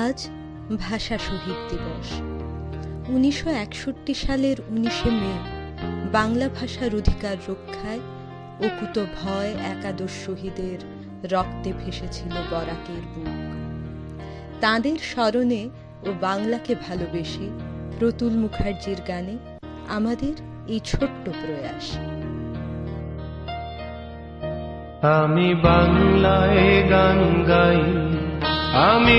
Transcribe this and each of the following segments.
আজ ভাষা শহীদ দিবস। উনিশশো একষট্টি সালের উনিশে মে, বাংলা ভাষার অধিকার রক্ষায় অকুত ভয় একাদশ শহীদের রক্তে ভেসেছিল বরাকের বুক। তাঁদের স্মরণে ও বাংলাকে ভালোবেসে প্রতুল মুখার্জির গানে আমাদের এই ছোট্ট প্রয়াস। আমি বাংলায় গান গাই, আমি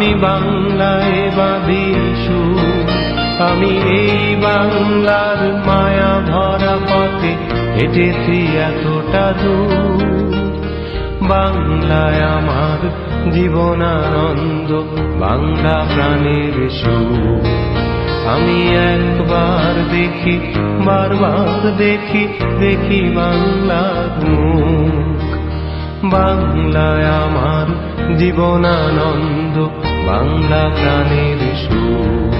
আমি বাংলায় বাঁধি আমি এই বাংলার মায়া ভরা পথে হেঁটেছি এতটা বাংলায় আমার জীবনানন্দ, বাংলা প্রাণের সুর। আমি একবার দেখি, বারবার দেখি দেখি বাংলার মুখ। বাংলায় আমার জীবনানন্দ বাংলা প্রাণের সুর।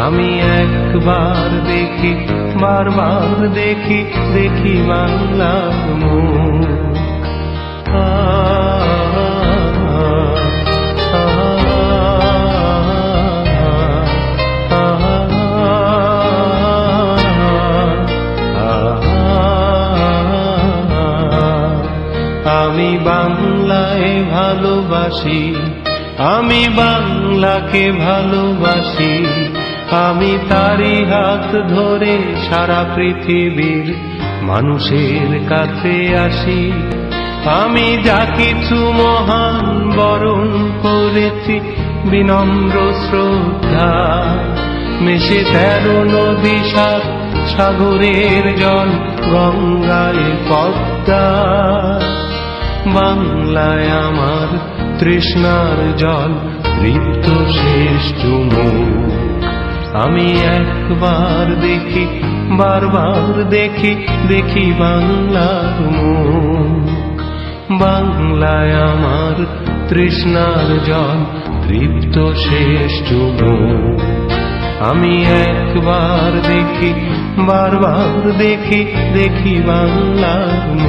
আমি একবার দেখি বারবার দেখি দেখি বাংলার মুখ। আমি বাংলায় ভালোবাসি। আমি বাংলাকে ভালোবাসি, আমি তারি হাত ধরে সারা পৃথিবীর মানুষের কাছে আসি। আমি যা কিছু মহান বরণ করেছি, বিনম্র শ্রদ্ধা, মেশে তেরো নদী সাত সাগরের জল গঙ্গায় পদ্মা। বাংলায় আমার তৃষ্ণার জল শেষ চুমুক আমি একবার দেখি, বারবার দেখি দেখি বাংলার মুখ বাংলায় আমার তৃষ্ণার জল, তৃপ্ত চুমুক আমি একবার দেখি, বারবার দেখি দেখি বাংলার মুখ